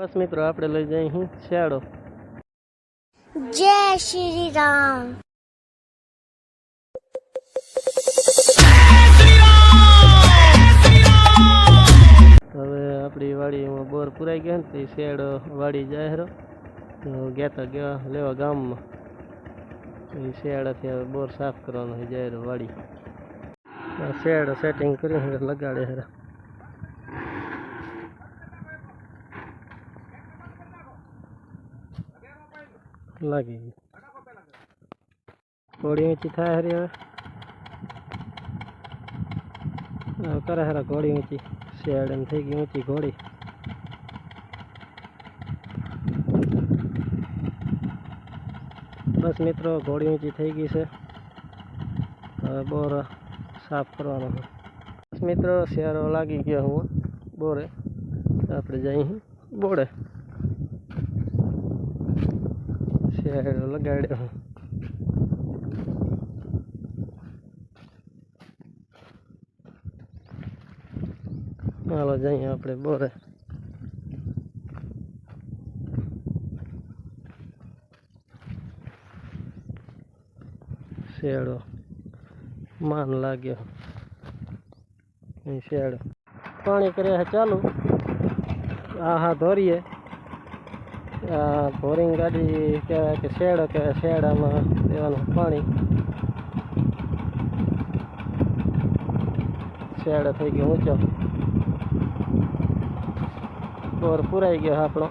બસ મિત્રો આપણે લઈ જઈએ અહીં શિયાળો. જય શ્રી રામ. હવે આપણી વાડીમાં બોર પુરાઈ ગયા ને તે શેડ વાડી જાહેરો તો ગયા તા ગયા લેવા ગામમાં. એ શેડાથી હવે બોર સાફ કરવાનો છે જાહેરો વાડી. શેડ સેટિંગ કરી લગાડે હે લાગી ગઈ ઘોડી ઊંચી થાય હરી હવે હવે કરે હરા ઘોડી ઊંચી શેડ એમ થઈ ગઈ ઊંચી ઘોડી બસ મિત્રો ઘોડી ઊંચી થઈ ગઈ છે હવે બોર સાફ કરવાનો છે બસ મિત્રો શેરો લાગી ગયો હું બોરે આપણે જઈ બોડે શેરો લગાડ્યો હાલો જઈએ આપણે બોરે શેડો માન લાગ્યો શેડો પાણી કરે ચાલુ. આ હા ધોરીએ. આ ધોરીને ગાડી કહેવાય કે શેડો કહેવાય, શેડામાં દેવાનું પાણી. શેડ થઈ ગયો ઊંચો. બોર પુરાઈ ગયો આપણો.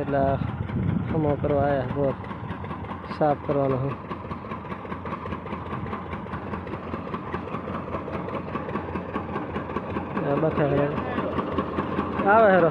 એટલે હમો કરવા આવ્યા બોર. સાફ કરવાનો હું બખે આવે હેરો.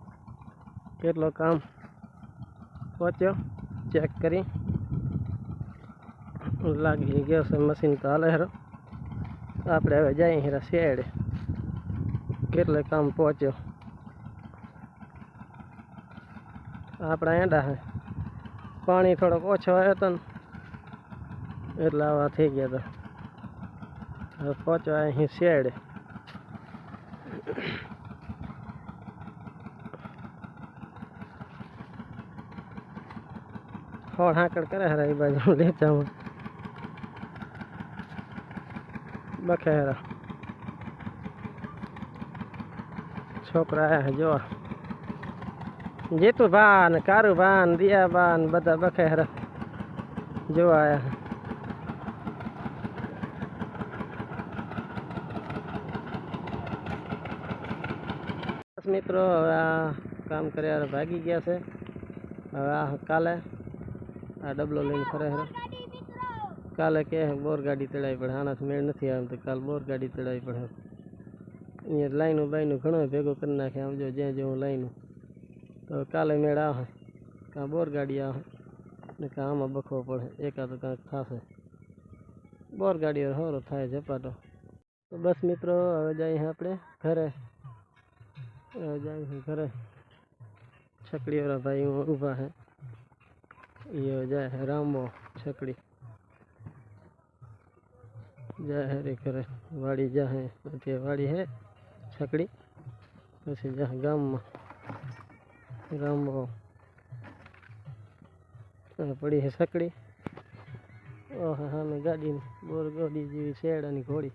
કેટલો કામ પહોંચ્યો ચેક કરી લાગી ગયો છે મશીન તો હાલે હેરો આપણે હવે જઈએ હેરા શેડ કેટલે કામ પહોંચ્યો આપણા એંડા હે પાણી થોડોક ઓછો આવ્યો હતો ને એટલે આવા થઈ ગયા હતા હવે પહોંચવા અહીં શેડ હોળ હાકડ કરે હરા એ બાજુ લેચામાં બખે હરા છોકરા આયા જોવા. જીતુ ભાન કારુ ભાન દિયા ભાન બધા બખે હરા જોવા આયા મિત્રો હવે આ કામ કર્યા ભાગી ગયા છે. હવે આ કાલે આ ડબલો લઈને ફરે હરે કાલે કે બોર ગાડી ચડાવી પડે આનાથી મેળ નથી આવે તો કાલ બોર ગાડી ચડાવી પડે અહીંયા લાઈનું બાઈનું ઘણો ભેગો કરી નાખે આમ જો જ્યાં જેવું લાઈનું તો કાલે મેળ આવે કાં બોર ગાડી આવે ને કાં આમાં બખવો પડે એકાદ કાંઈક થશે બોર ગાડીઓ હોરો થાય ઝપાટો તો બસ મિત્રો હવે જઈએ આપણે ઘરે હવે જઈએ ઘરે છકડીવાળા ભાઈ ઊભા હે એ જાય હે રામો, છકડી. જાય હરે કરે વાડી જાહે તે વાડી હે, છકડી. પછી જા ગામમાં. રામો પડી હે છકડી. ઓહો, સામે ગાડીની, બોર ગાડી જેવી શેડાની ઘોડી.